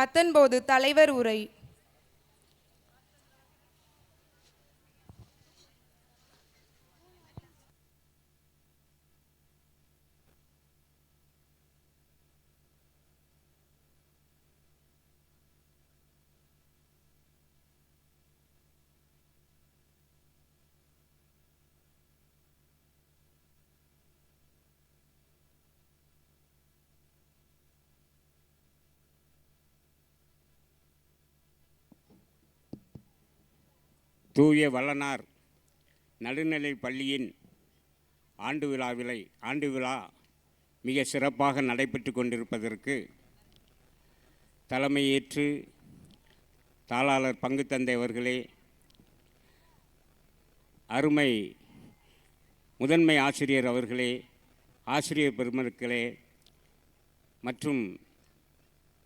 பத்தொன்பது தலைவர் உரை. தூய வல்லனார் நடுநிலை பள்ளியின் ஆண்டு விழாவிலை ஆண்டு விழா மிக சிறப்பாக நடைபெற்று கொண்டிருப்பதற்கு தலைமையேற்று தாளாளர் பங்கு தந்தை அவர்களே அருமை முதன்மை ஆசிரியர் அவர்களே ஆசிரியர் பெருமக்களே மற்றும்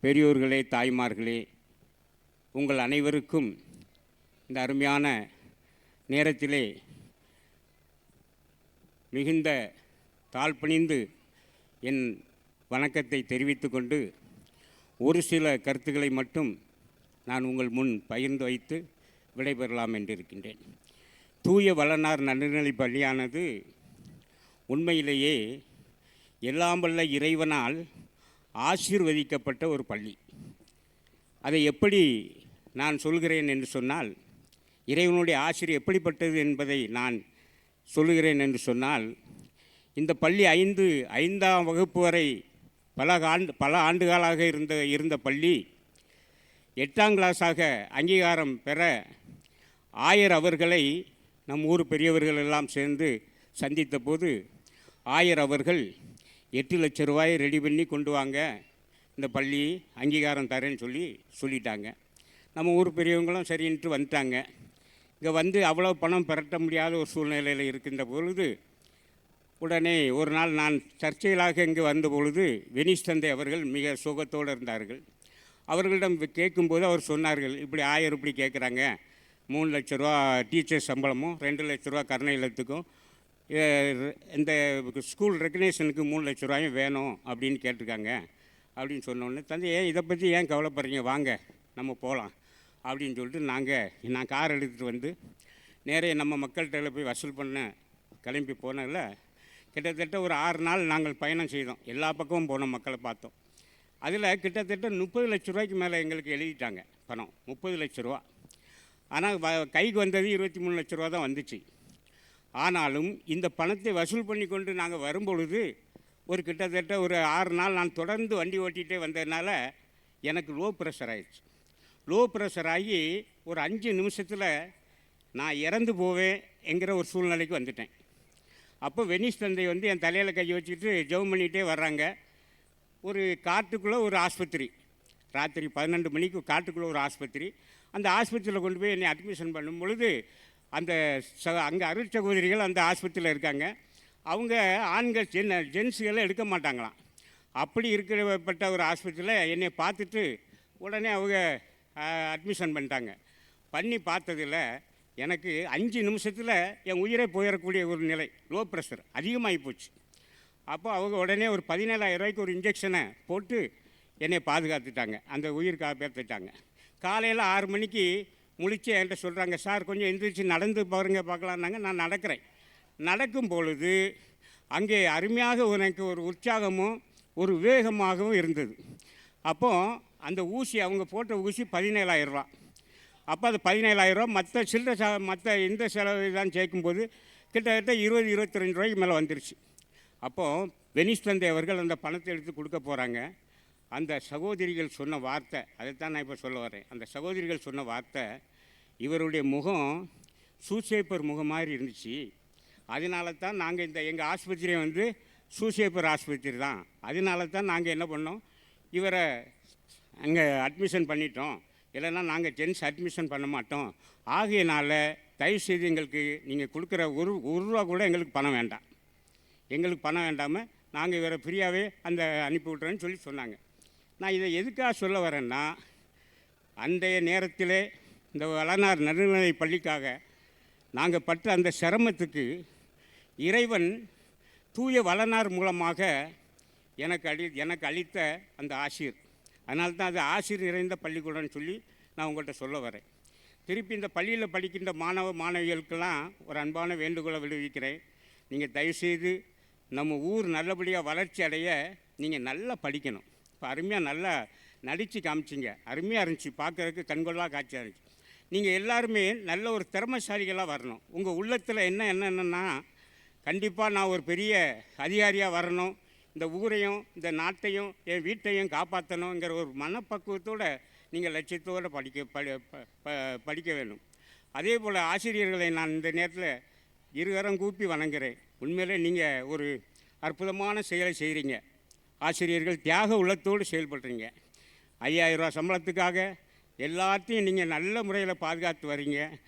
பெரியோர்களே தாய்மார்களே உங்கள் அனைவருக்கும் இந்த அருமையான நேரத்திலே மிகுந்த தாழ்பணிந்து என் வணக்கத்தை தெரிவித்து கொண்டு ஒரு சில கருத்துக்களை மட்டும் நான் உங்கள் முன் பகிர்ந்து வைத்து விடைபெறலாம் என்று இருக்கின்றேன் தூய வளனார் நடுநிலைப் பள்ளியானது உண்மையிலேயே எல்லாம் வல்ல இறைவனால் ஆசீர்வதிக்கப்பட்ட ஒரு பள்ளி. அதை எப்படி நான் சொல்கிறேன் என்று சொன்னால் இறைவனுடைய ஆசிரியர் எப்படிப்பட்டது என்பதை நான் சொல்லுகிறேன் என்று சொன்னால் இந்த பள்ளி ஐந்து ஐந்தாம் வகுப்பு வரை பல ஆண்டு பல ஆண்டுகளாக இருந்த இருந்த பள்ளி எட்டாம் கிளாஸாக அங்கீகாரம் பெற ஆயர் அவர்களை நம் ஊர் பெரியவர்கள் எல்லாம் சேர்ந்து சந்தித்த போது ஆயர் அவர்கள் எட்டு லட்ச ரூபாய் ரெடி பண்ணி கொண்டு வாங்க இந்த பள்ளி அங்கீகாரம் தரேன்னு சொல்லி சொல்லிட்டாங்க. நம்ம ஊர் பெரியவங்களும் சரின்ட்டு வந்துட்டாங்க. இங்கே வந்து அவ்வளோ பணம் பெரட்ட முடியாத ஒரு சூழ்நிலையில் இருக்கின்ற பொழுது உடனே ஒரு நாள் நான் சர்ச்சைகளாக இங்கு வந்த பொழுது வெனிஸ் தந்தை அவர்கள் மிக சுகத்தோடு இருந்தார்கள். அவர்களிடம் கேட்கும்போது அவர் சொன்னார்கள் இப்படி ஆயிரம் இப்படி கேட்குறாங்க. மூணு லட்ச ரூபா டீச்சர் சம்பளமும் ரெண்டு லட்ச ரூபா கருணை இல்லத்துக்கும் இந்த ஸ்கூல் ரெக்கக்னேஷனுக்கு மூணு லட்ச ரூபாயும் வேணும் அப்படின்னு கேட்டிருக்காங்க. அப்படின்னு சொன்னோடனே தந்தை ஏன் இதை பற்றி ஏன் கவலைப்படுறீங்க? வாங்க நம்ம போகலாம். அப்படின்னு சொல்லிட்டு நாங்கள் நான் கார் எடுத்துகிட்டு வந்து நேரே நம்ம மக்கள்கிட்ட போய் வசூல் பண்ண கிளம்பி போனதில் கிட்டத்தட்ட ஒரு ஆறு நாள் நாங்கள் பயணம் செய்தோம். எல்லா பக்கமும் போனோம் மக்களை பார்த்தோம். அதில் கிட்டத்தட்ட முப்பது லட்ச ரூபாய்க்கு மேலே எங்களுக்கு எழுதிட்டாங்க பணம். முப்பது லட்ச ரூபா. ஆனால் வ- கைக்கு வந்தது இருபத்தி மூணு லட்ச ரூபா தான் வந்துச்சு. ஆனாலும் இந்த பணத்தை வசூல் பண்ணி கொண்டு நாங்கள் வரும்பொழுது ஒரு கிட்டத்தட்ட ஒரு ஆறு நாள் நான் தொடர்ந்து வண்டி ஓட்டிகிட்டே வந்ததுனால எனக்கு லோ ப்ரெஷர் ஆயிடுச்சு. லோ ப்ரெஷர் ஆகி ஒரு அஞ்சு நிமிஷத்தில் நான் இறந்து போவேன் என்கிற ஒரு சூழ்நிலைக்கு வந்துட்டேன். அப்போ வெனிஸ் தந்தை வந்து என் தலையில் கை வச்சுக்கிட்டு ஜெபம் பண்ணிகிட்டே வர்றாங்க. ஒரு காட்டுக்குள்ளே ஒரு ஆஸ்பத்திரி. ராத்திரி பன்னெண்டு மணிக்கு காட்டுக்குள்ளே ஒரு ஆஸ்பத்திரி. அந்த ஆஸ்பத்திரியில் கொண்டு போய் என்னை அட்மிஷன் பண்ணும் பொழுது அந்த ச அங்கே அருள் சகோதரிகள் அந்த ஆஸ்பத்திரியில் இருக்காங்க. அவங்க ஆண்கள் ஜென் ஜென்ஸுகளை எடுக்க மாட்டாங்களாம். அப்படி இருக்கிறப்பட்ட ஒரு ஆஸ்பத்திரியில் என்னை பார்த்துட்டு உடனே அவங்க அட்மிஷன் பண்ணிட்டாங்க. பண்ணி பார்த்ததில் எனக்கு அஞ்சு நிமிஷத்தில் என் உயிரை போயிடக்கூடிய ஒரு நிலை லோ ப்ரெஷர் அதிகமாகி போச்சு. அப்போ அவங்க உடனே ஒரு பதினேழாயிரம் ரூபாய்க்கு ஒரு இன்ஜெக்ஷனை போட்டு என்னை பாதுகாத்துட்டாங்க. அந்த உயிர் காப்பாற்றிட்டாங்க காலையில் ஆறு மணிக்கு முழிச்சு என்கிட்ட சொல்கிறாங்க சார் கொஞ்சம் எந்திரிச்சு நடந்து பாருங்க பார்க்கலான்னாங்க நான் நடக்கிறேன். நடக்கும் பொழுது அங்கே அருமையாக எனக்கு ஒரு உற்சாகமும் ஒரு வேகமாகவும் இருந்தது. அப்போது அந்த ஊசி அவங்க போட்ட ஊசி பதினேழாயிரரூவா அப்போ அது பதினேழாயிரரூவா மற்ற சில்லற ச மற்ற இந்த செலவு தான் சேர்க்கும்போது கிட்டத்தட்ட இருபது இருபத்தி ரெண்டு ரூபாய்க்கு மேலே வந்துருச்சு. அப்போது வெனிஸ் தந்தை அவர்கள் அந்த பணத்தை எடுத்து கொடுக்க போகிறாங்க அந்த சகோதரிகள் சொன்ன வார்த்தை அதைத்தான் நான் இப்போ சொல்ல வரேன். அந்த சகோதரிகள் சொன்ன வார்த்தை இவருடைய முகம் சூசேப்பர் முகம் மாதிரி இருந்துச்சு. அதனால தான் நாங்கள் இந்த எங்கள் ஆஸ்பத்திரியை வந்து சூசேப்பர் ஆஸ்பத்திரி தான். அதனால தான் நாங்கள் என்ன பண்ணோம்? இவரை அங்கே அட்மிஷன் பண்ணிட்டோம். இல்லைன்னா நாங்கள் ஜென்ஸ் அட்மிஷன் பண்ண மாட்டோம். ஆகையினால தயவுசெய்து எங்களுக்கு நீங்கள் கொடுக்குற ஒரு ஒரு ரூபா கூட எங்களுக்கு பணம் வேண்டாம். எங்களுக்கு பணம் வேண்டாமல் நாங்கள் இவரை ஃப்ரீயாகவே அந்த அனுப்பி விட்றேன்னு சொல்லி சொன்னாங்க. நான் இதை எதுக்காக சொல்ல வரேன்னா அன்றைய நேரத்தில் இந்த வளனார் நடுநிலை பள்ளிக்காக நாங்கள் பட்ட அந்த சிரமத்துக்கு இறைவன் தூய வளனார் மூலமாக எனக்கு அளி எனக்கு அளித்த அந்த ஆசிர். அதனால தான் அது ஆசிரியர் நிறைந்த பள்ளிக்கூடம்னு சொல்லி நான் உங்கள்கிட்ட சொல்ல வரேன். திருப்பி இந்த பள்ளியில் படிக்கின்ற மாணவ மாணவிகளுக்கெல்லாம் ஒரு அன்பான வேண்டுகோளை விடுவிக்கிறேன். நீங்கள் தயவுசெய்து நம்ம ஊர் நல்லபடியாக வளர்ச்சி அடைய நீங்கள் நல்லா படிக்கணும். இப்போ அருமையாக நல்லா நடித்து காமிச்சிங்க. அருமையாக இருந்துச்சு. பார்க்குறதுக்கு கண்கொள்ளா காட்சியாக இருந்துச்சு. நீங்கள் எல்லாருமே நல்ல ஒரு திறமைசாலிகளாக வரணும். உங்கள் உள்ளத்தில் என்ன என்னென்னா கண்டிப்பாக நான் ஒரு பெரிய அதிகாரியாக வரணும். இந்த ஊரையும் இந்த நாட்டையும் என் வீட்டையும் காப்பாற்றணுங்கிற ஒரு மனப்பக்குவத்தோடு நீங்கள் லட்சியத்தோடு படிக்க படி ப- ப- படிக்க வேணும் அதே போல் ஆசிரியர்களை நான் இந்த நேரத்தில் இருகரம் கூப்பி வணங்குறேன். உண்மையிலே நீங்கள் ஒரு அற்புதமான செயலை செய்கிறீங்க ஆசிரியர்கள் தியாக உள்ளத்தோடு செயல்படுறீங்க. ஐயாயிரம் சம்பளத்துக்காக எல்லாத்தையும் நீங்கள் நல்ல முறையில் பாதுகாத்து வர்றீங்க.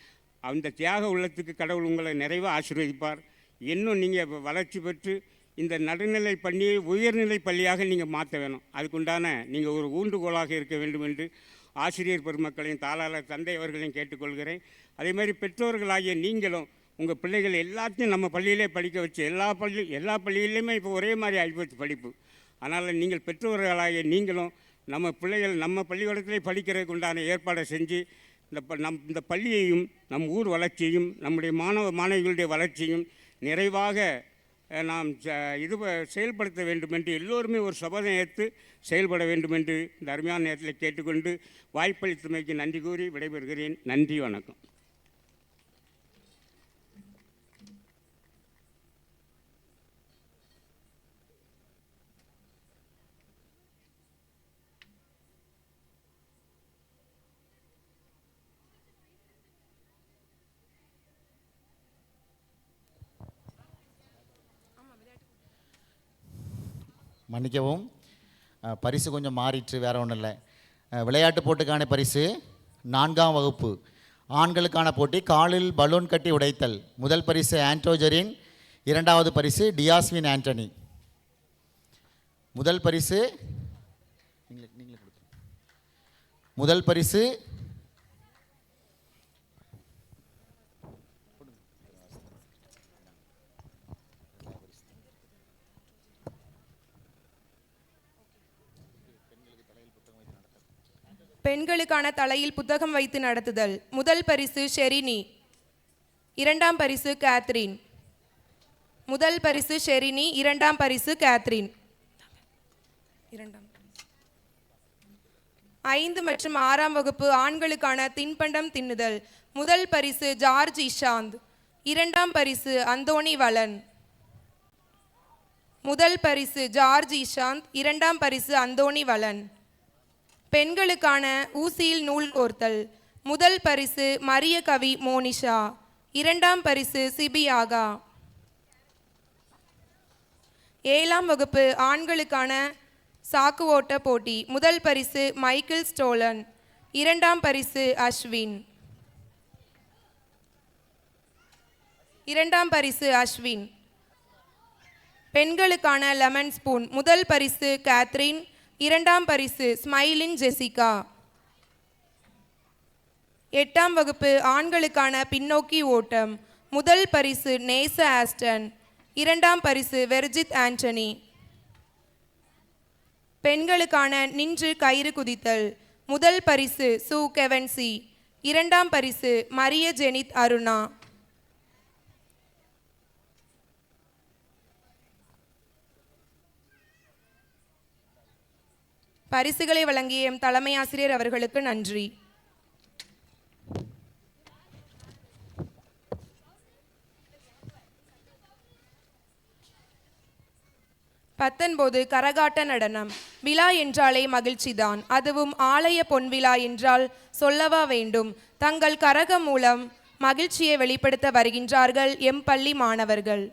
அந்த தியாக உள்ளத்துக்கு கடவுள் உங்களை நிறைவாக ஆசீர்வதிப்பார். இன்னும் நீங்கள் வளர்ச்சி பெற்று இந்த நடுநிலை பள்ளியை உயர்நிலை பள்ளியாக நீங்கள் மாற்ற வேணும். அதுக்குண்டான நீங்கள் ஒரு ஊண்டுகோலாக இருக்க வேண்டும் என்று ஆசிரியர் பெருமக்களையும் தாளாளர் தந்தை அவர்களையும் கேட்டுக்கொள்கிறேன். அதே மாதிரி பெற்றோர்களாகிய நீங்களும் உங்கள் பிள்ளைகள் எல்லாத்தையும் நம்ம பள்ளியிலே படிக்க வச்சு எல்லா பள்ளி எல்லா பள்ளியிலையுமே இப்போ ஒரே மாதிரி ஆகிப்போச்சு படிப்பு. அதனால் நீங்கள் பெற்றோர்களாகிய நீங்களும் நம்ம பிள்ளைகள் நம்ம பள்ளிக்கூடத்திலே படிக்கிறதுக்கு உண்டான ஏற்பாடை செஞ்சு இந்த ப நம் இந்த பள்ளியையும் நம் ஊர் வளர்ச்சியையும் நம்முடைய மாணவ மாணவிகளுடைய வளர்ச்சியும் நிறைவாக நாம் ச- இது செயல்படுத்த வேண்டும் என்று எல்லோருமே ஒரு சபதம் ஏற்று செயல்பட வேண்டும் என்று இந்த அருமையான நேரத்தில் கேட்டுக்கொண்டு வாய்ப்பளித்தமைக்கு நன்றி கூறி விடைபெறுகிறேன். நன்றி வணக்கம். மன்னிக்கவும். பரிசு கொஞ்சம் மாறிற்று வேற ஒன்றும் இல்லை. விளையாட்டு போட்டிக்கான பரிசு நான்காம் வகுப்பு. ஆண்களுக்கான போட்டி காலில் பலூன் கட்டி உடைத்தல். முதல் பரிசு ஆன்டோஜரின் இரண்டாவது பரிசு டியாஸ்வின் ஆண்டனி. முதல் பரிசு முதல் பரிசு பெண்களுக்கான தலையில் புத்தகம் வைத்து நடத்துதல். முதல் பரிசு ஷெரினி. இரண்டாம் பரிசு கேத்ரின். முதல் பரிசு ஷெரினி இரண்டாம் பரிசு கேத்ரின். இரண்டாம் ஐந்து மற்றும் ஆறாம் வகுப்பு ஆண்களுக்கான தின்பண்டம் தின்னுதல். முதல் பரிசு ஜார்ஜ் இஷாந்த். இரண்டாம் பரிசு அந்தோணி வலன். முதல் பரிசு ஜார்ஜ் இஷாந்த். இரண்டாம் பரிசு அந்தோணி வலன். பெண்களுக்கான ஊசியில் நூல் கோர்த்தல். முதல் பரிசு மரிய கவி மோனிஷா. இரண்டாம் பரிசு சிபியாகா ஏழாம் வகுப்பு ஆண்களுக்கான சாக்கு ஓட்ட போட்டி. முதல் பரிசு மைக்கேல் ஸ்டோலன். இரண்டாம் பரிசு அஸ்வின். இரண்டாம் பரிசு அஸ்வின். பெண்களுக்கான லெமன் ஸ்பூன். முதல் பரிசு கேத்ரின். இரண்டாம் பரிசு ஸ்மைலின் ஜெசிகா. எட்டாம் வகுப்பு ஆண்களுக்கான பின்னோக்கி ஓட்டம். முதல் பரிசு நேச ஆஸ்டன். இரண்டாம் பரிசு வெர்ஜித் ஆண்டனி. பெண்களுக்கான நின்று கயிறு குதித்தல். முதல் பரிசு சு கெவன்சி. இரண்டாம் பரிசு மரிய ஜெனித் அருணா. பரிசுகளை வழங்கிய எம் தலைமை ஆசிரியர் அவர்களுக்கு நன்றி. பத்தொன்பது கரகாட்ட நடனம். விழா என்றாலே மகிழ்ச்சிதான். அதுவும் ஆலய பொன்விழா என்றால் சொல்லவா வேண்டும். தங்கள் கரகம் மூலம் மகிழ்ச்சியை வெளிப்படுத்த வருகின்றார்கள் எம் பள்ளி மாணவர்கள்.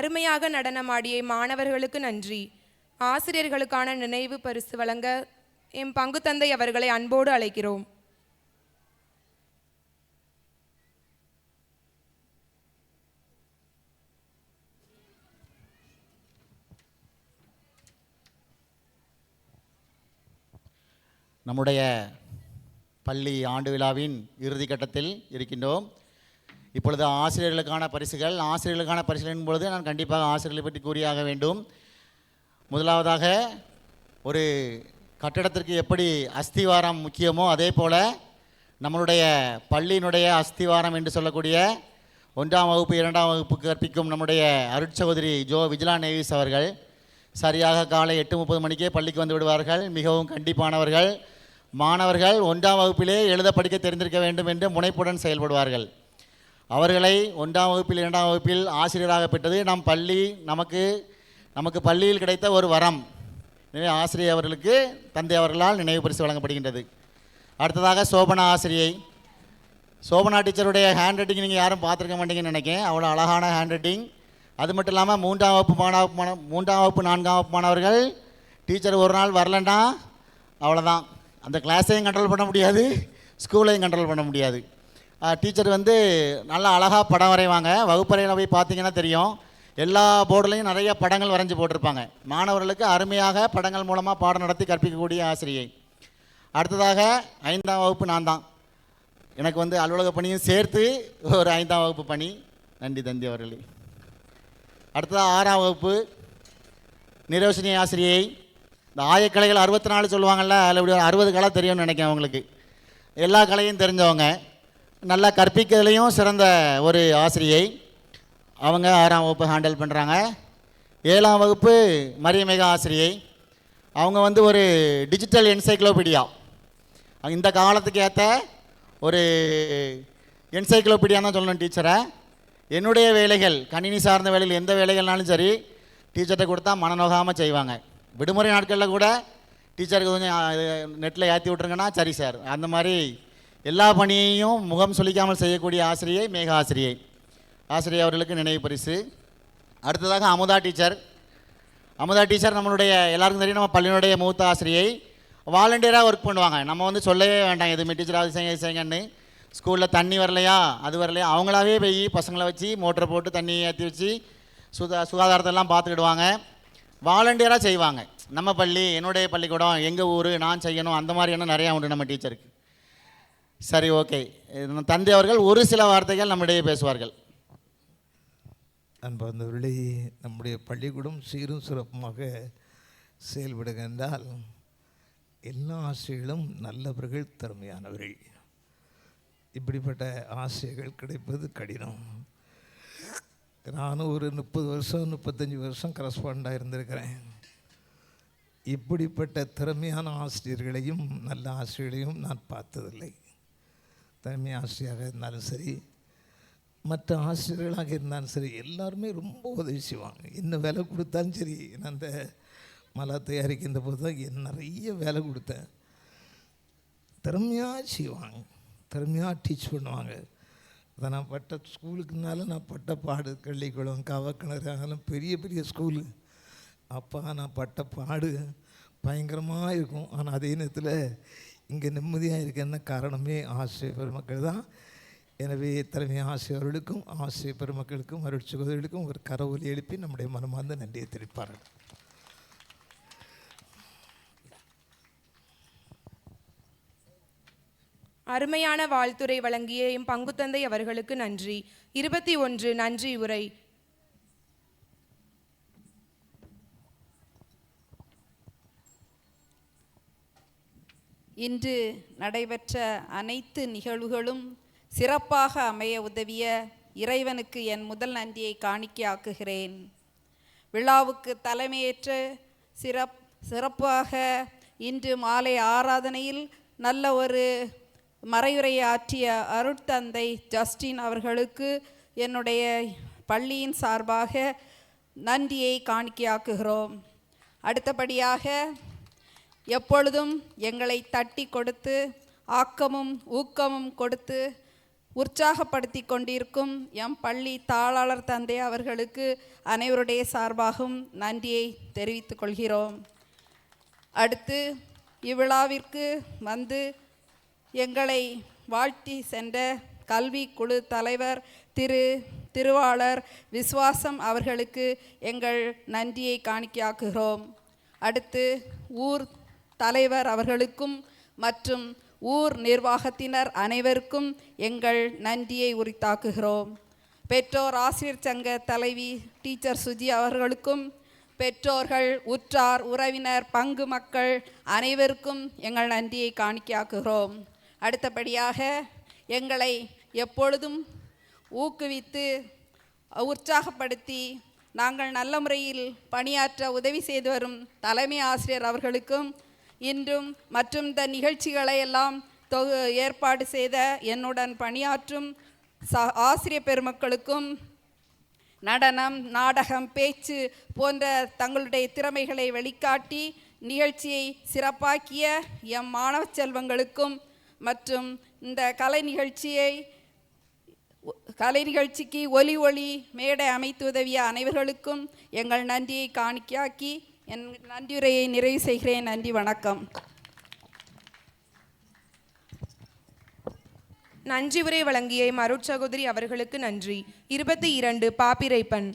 அருமையாக நடனமாடிய மாணவர்களுக்கு நன்றி. ஆசிரியர்களுக்கான நினைவு பரிசு வழங்க எம் பங்கு தந்தை அவர்களை அன்போடு அழைக்கிறோம். நம்முடைய பள்ளி ஆண்டு விழாவின் இறுதி கட்டத்தில் இருக்கின்றோம். இப்பொழுது ஆசிரியர்களுக்கான பரிசுகள் ஆசிரியர்களுக்கான பரிசுகளின் பொழுது நான் கண்டிப்பாக ஆசிரியர்களை பற்றி கூறியாக வேண்டும். முதலாவதாக ஒரு கட்டடத்திற்கு எப்படி அஸ்திவாரம் முக்கியமோ அதே போல் நம்மளுடைய பள்ளியினுடைய அஸ்திவாரம் என்று சொல்லக்கூடிய ஒன்றாம் வகுப்பு இரண்டாம் வகுப்பு கற்பிக்கும் நம்முடைய அருட்சகோதரி ஜோ விஜிலா நேவிஸ் அவர்கள் சரியாக காலை எட்டு முப்பது மணிக்கே பள்ளிக்கு வந்து விடுவார்கள். மிகவும் கண்டிப்பானவர்கள் மாணவர்கள் ஒன்றாம் வகுப்பிலே எழுத படிக்க தெரிந்திருக்க வேண்டும் என்று முனைப்புடன் செயல்படுவார்கள். அவர்களை ஒன்றாம் வகுப்பில் இரண்டாம் வகுப்பில் ஆசிரியராக பெற்றது நம் பள்ளி நமக்கு நமக்கு பள்ளியில் கிடைத்த ஒரு வரம். எனவே ஆசிரியர் அவர்களுக்கு தந்தை அவர்களால் நினைவு பரிசு வழங்கப்படுகின்றது. அடுத்ததாக சோபனா ஆசிரியை. சோபனா டீச்சருடைய ஹேண்ட் ரைட்டிங் நீங்கள் யாரும் பார்த்துருக்க மாட்டீங்கன்னு நினைக்கிறேன். அவ்வளோ அழகான ஹேண்ட் ரைட்டிங் அது மட்டும் இல்லாமல் மூன்றாம் வகுப்பு மாணவ மாணவ மூன்றாம் வகுப்பு நான்காம் வகுப்பு மாணவர்கள் டீச்சர் ஒரு நாள் வரலன்னா அவ்வளோதான் அந்த கிளாஸையும் கண்ட்ரோல் பண்ண முடியாது ஸ்கூலையும் கண்ட்ரோல் பண்ண முடியாது. டீச்சர் வந்து நல்லா அழகாக படம் வரைவாங்க. வகுப்பறையில் போய் பார்த்தீங்கன்னா தெரியும். எல்லா போர்டுலையும் நிறைய படங்கள் வரைஞ்சி போட்டிருப்பாங்க. மாணவர்களுக்கு அருமையாக படங்கள் மூலமாக பாடம் நடத்தி கற்பிக்கக்கூடிய ஆசிரியை. அடுத்ததாக ஐந்தாம் வகுப்பு நான் தான். எனக்கு வந்து அலுவலக பணியும் சேர்த்து ஒரு ஐந்தாம் வகுப்பு பணி. நன்றி தந்தி அவர்களே. அடுத்ததாக ஆறாம் வகுப்பு. நிரோஷினி ஆசிரியை. இந்த ஆயக்கலைகள் அறுபத்தி நாலு சொல்லுவாங்கள்ல அதில் இப்படி ஒரு அறுபது கலை தெரியும்னு நினைக்கிறேன் அவங்களுக்கு எல்லா கலையும் தெரிஞ்சவங்க. நல்லா கற்பிக்கிறதுலையும் சிறந்த ஒரு ஆசிரியை. அவங்க ஆறாம் வகுப்பு ஹேண்டில் பண்ணுறாங்க ஏழாம் வகுப்பு மரியமிக ஆசிரியை. அவங்க வந்து ஒரு டிஜிட்டல் என்சைக்ளோபீடியா இந்த காலத்துக்கு ஏற்ற ஒரு என்சைக்ளோபீடியா தான் சொல்லணும் டீச்சரை என்னுடைய வேலைகள் கணினி சார்ந்த வேலைகள் எந்த வேலைகள்னாலும் சரி டீச்சர்கிட்ட கொடுத்தா மனநோகாமல் செய்வாங்க. விடுமுறை நாட்களில் கூட டீச்சருக்கு கொஞ்சம் நெட்டில் ஏற்றி விட்ருங்கன்னா சரி சார் அந்த மாதிரி எல்லா பணியையும் முகம் சுளிக்காமல் செய்யக்கூடிய ஆசிரியை மேக ஆசிரியை ஆசிரியை அவர்களுக்கு நினைவு பரிசு. அடுத்ததாக அமுதா டீச்சர். அமுதா டீச்சர் நம்மளுடைய எல்லாருக்கும் தெரியும் நம்ம பள்ளியினுடைய மூத்த ஆசிரியை. வாலண்டியராக ஒர்க் பண்ணுவாங்க. நம்ம வந்து சொல்லவே வேண்டாம் எதுவுமே. டீச்சர் அது செய்யுங்க செய்யுங்கன்னு. ஸ்கூலில் தண்ணி வரலையா அது வரலையா அவங்களாவே போய் பசங்களை வச்சு மோட்டரை போட்டு தண்ணி ஏற்றி வச்சு சுதா சுகாதாரத்தெல்லாம் பார்த்துக்கிடுவாங்க. வாலண்டியராக செய்வாங்க. நம்ம பள்ளி என்னுடைய பள்ளிக்கூடம் எங்கள் ஊர் நான் செய்யணும் அந்த மாதிரியான நிறையா உண்டு நம்ம டீச்சருக்கு. சரி ஓகே. தந்தை அவர்கள் ஒரு சில வார்த்தைகள் நம்மிடையே பேசுவார்கள். அன்பார்ந்தவர்களே நம்முடைய பள்ளிக்கூடம் சீரும் சிறப்புமாக செயல்படுகின்றால் எல்லா ஆசிரியர்களும் நல்லவர்கள் திறமையானவர்கள். இப்படிப்பட்ட ஆசிரியர்கள் கிடைப்பது கடினம். நானும் ஒரு முப்பது வருஷம் முப்பத்தஞ்சு வருஷம் கரஸ்பாண்டாக இருந்திருக்கிறேன். இப்படிப்பட்ட திறமையான ஆசிரியர்களையும் நல்ல ஆசிரியர்களையும் நான் பார்த்ததில்லை. திறமை ஆசிரியராக இருந்தாலும் சரி மற்ற ஆசிரியர்களாக இருந்தாலும் சரி எல்லாருமே ரொம்ப உதவி செய்வாங்க. என்ன வேலை கொடுத்தாலும் சரி நான் அந்த மலா தயாரிக்கின்ற போது தான் என் நிறைய வேலை கொடுத்தேன். திறமையாக செய்வாங்க. திறமையாக டீச் பண்ணுவாங்க. அதை நான் பட்ட ஸ்கூலுக்குனால நான் பட்ட பாடு கள்ளிக்குளம் கவக்கிணறு அதெல்லாம் பெரிய பெரிய ஸ்கூலு. அப்பா நான் பட்ட பாடு பயங்கரமாக இருக்கும். ஆனால் அதே நேரத்தில் இங்கே நிம்மதியாக இருக்கேன்னா காரணமே ஆசிரியர் பெருமக்கள் தான். எனவே தலைமை ஆசிரியர்களுக்கும் ஆசிரியர் பெருமக்களுக்கும் அருள் சகோதரிகளுக்கும் ஒரு கரவொலி எழுப்பி நம்முடைய மனமார்ந்த நன்றியை தெரிவிப்பார்கள். அருமையான வாழ்த்துரை வழங்கிய எம் பங்குத்தந்தை அவர்களுக்கு நன்றி. இருபத்தி ஒன்று நன்றி உரை. இன்று நடைபெற்ற அனைத்து நிகழ்வுகளும் சிறப்பாக அமைய உதவிய இறைவனுக்கு என் முதல் நன்றியை காணிக்கையாக்குகிறேன். விழாவுக்கு தலைமையேற்று சிறப் சிறப்பாக இன்று மாலை ஆராதனையில் நல்ல ஒரு மறையுரையாற்றிய அருட்தந்தை ஜஸ்டின் அவர்களுக்கு என்னுடைய பள்ளியின் சார்பாக நன்றியை காணிக்கையாக்குகிறோம். அடுத்தபடியாக எப்பொழுதும் எங்களை தட்டி கொடுத்து ஆக்கமும் ஊக்கமும் கொடுத்து உற்சாகப்படுத்தி கொண்டிருக்கும் எம் பள்ளி தாளாளர் தந்தை அவர்களுக்கு அனைவருடைய சார்பாகவும் நன்றியை தெரிவித்துக் கொள்கிறோம். அடுத்து இவ்விழாவிற்கு வந்து எங்களை வாழ்த்தி சென்ற கல்வி குழு தலைவர் திரு திருவாளர் விஸ்வாசம் அவர்களுக்கு எங்கள் நன்றியை காணிக்கையாக்குகிறோம். அடுத்து ஊர் தலைவர் அவர்களுக்கும் மற்றும் ஊர் நிர்வாகத்தினர் அனைவருக்கும் எங்கள் நன்றியை உரித்தாக்குகிறோம். பெற்றோர் ஆசிரியர் சங்க தலைவி டீச்சர் சுஜி அவர்களுக்கும் பெற்றோர்கள் உற்றார் உறவினர் பங்கு மக்கள் அனைவருக்கும் எங்கள் நன்றியை காணிக்கையாக்குகிறோம். அடுத்தபடியாக எங்களை எப்பொழுதும் ஊக்குவித்து உற்சாகப்படுத்தி நாங்கள் நல்ல முறையில் பணியாற்ற உதவி செய்து வரும் தலைமை ஆசிரியர் அவர்களுக்கும் இன்றும் மற்றும் இந்த நிகழ்ச்சிகளை எல்லாம் தொகு ஏற்பாடு செய்த என்னுடன் பணியாற்றும் ச ஆசிரியர் பெருமக்களுக்கும் நடனம் நாடகம் பேச்சு போன்ற தங்களுடைய திறமைகளை வெளிக்காட்டி நிகழ்ச்சியை சிறப்பாக்கிய எம் மாணவ செல்வங்களுக்கும் மற்றும் இந்த கலை நிகழ்ச்சியை கலை நிகழ்ச்சிக்கு ஒலி ஒளி மேடை அமைத்து உதவிய அனைவர்களுக்கும் எங்கள் நன்றியை காணிக்கையாக்கி என் நன்றியுரையை நிறைவு செய்கிறேன். நன்றி வணக்கம். நன்றி உரை வழங்கிய மருட்சகோதரி அவர்களுக்கு நன்றி. இருபத்தி இரண்டு பாப்பிரைப்பன்.